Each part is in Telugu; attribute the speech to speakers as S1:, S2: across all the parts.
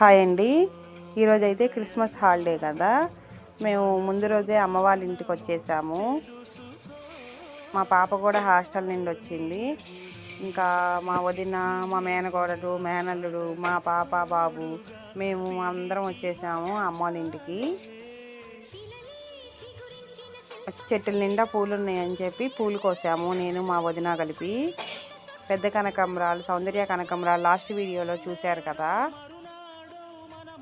S1: హాయ్ అండి. ఈరోజు అయితే క్రిస్మస్ హాలిడే కదా. మేము ముందు రోజే అమ్మ వాళ్ళ ఇంటికి వచ్చేసాము. మా పాప కూడా హాస్టల్ నుండి వచ్చింది. ఇంకా మా వదిన మా మేనగోడలు మేనల్లుడు మా పాప బాబు మేము అందరం వచ్చేసాము అమ్మ వాళ్ళ ఇంటికి. వచ్చి చెట్టుల నిండా పూలు ఉన్నాయని చెప్పి పూలు కోసాము. నేను మా వదిన కలిపి. పెద్ద కనకంబరాలు సౌందర్య కనకంబరాలు లాస్ట్ వీడియోలో చూశారు కదా.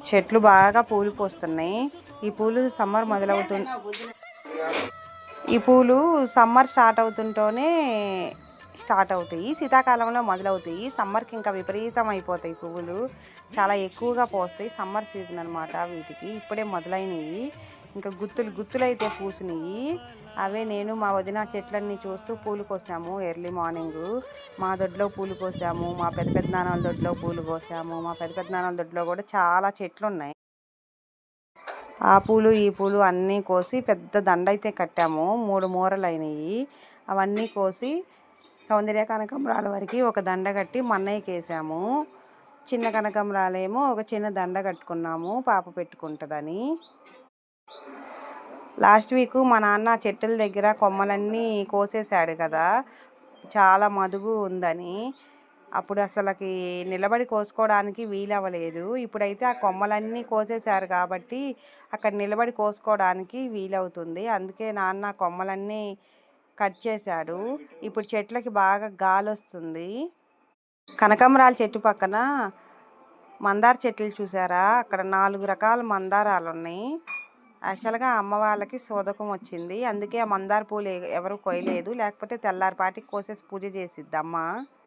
S1: చెట్లు బాగా పూలు పోస్తున్నాయి. ఈ పూలు సమ్మర్ మొదలవుతుంది ఈ పూలు సమ్మర్ స్టార్ట్ అవుతుంటేనే స్టార్ట్ అవుతాయి. శీతాకాలంలో మొదలవుతాయి. సమ్మర్కి ఇంకా విపరీతం అయిపోతాయి పువ్వులు. చాలా ఎక్కువగా పోస్తాయి. సమ్మర్ సీజన్ అనమాట వీటికి. ఇప్పుడే మొదలైనవి. ఇంకా గుత్తులు గుత్తులు అయితే పూసినాయి అవే నేను మా వదిన చెట్లన్నీ చూస్తూ పూలు కోసాము ఎర్లీ మార్నింగ్. మా దొడ్లో పూలు కోసాము మా పెద్ద పెద్ద నాన్నల దొడ్లో పూలు కోసాము మా పెద్ద పెద్ద నాన్నల దొడ్లో కూడా చాలా చెట్లు ఉన్నాయి ఆ పూలు ఈ పూలు అన్నీ కోసి పెద్ద దండ అయితే కట్టాము. మూడు మూరలు అయినాయి అవన్నీ కోసి సౌందర్య కనకంబరాల వరకు ఒక దండ కట్టి మన్నయ్యకి వేసాము చిన్న కనకంబరాలేమో ఒక చిన్న దండ కట్టుకున్నాము పాప పెట్టుకుంటుందని. లాస్ట్ వీక్ మా నాన్న చెట్టుల దగ్గర కొమ్మలన్నీ కోసేశాడు కదా. చాలా మదుగు ఉందని. అప్పుడు అసలుకి నిలబడి కోసుకోవడానికి వీలవ్వలేదు. ఇప్పుడైతే ఆ కొమ్మలన్నీ కోసేశారు కాబట్టి అక్కడ నిలబడి కోసుకోవడానికి వీలవుతుంది. అందుకే నాన్న కొమ్మలన్నీ కట్ చేశాడు. ఇప్పుడు చెట్లకి బాగా గాలి వస్తుంది కనకాంబరాల చెట్టు పక్కన మందార చెట్లు చూసారా? అక్కడ నాలుగు రకాల మందారాలు ఉన్నాయి యాక్చువల్గా అమ్మ వాళ్ళకి శోధకం వచ్చింది. అందుకే ఆ మందార పూలు ఎవరు కొయ్యలేదు. లేకపోతే తెల్లారిపాటికి కోసేసి పూజ చేసిద్ది అమ్మ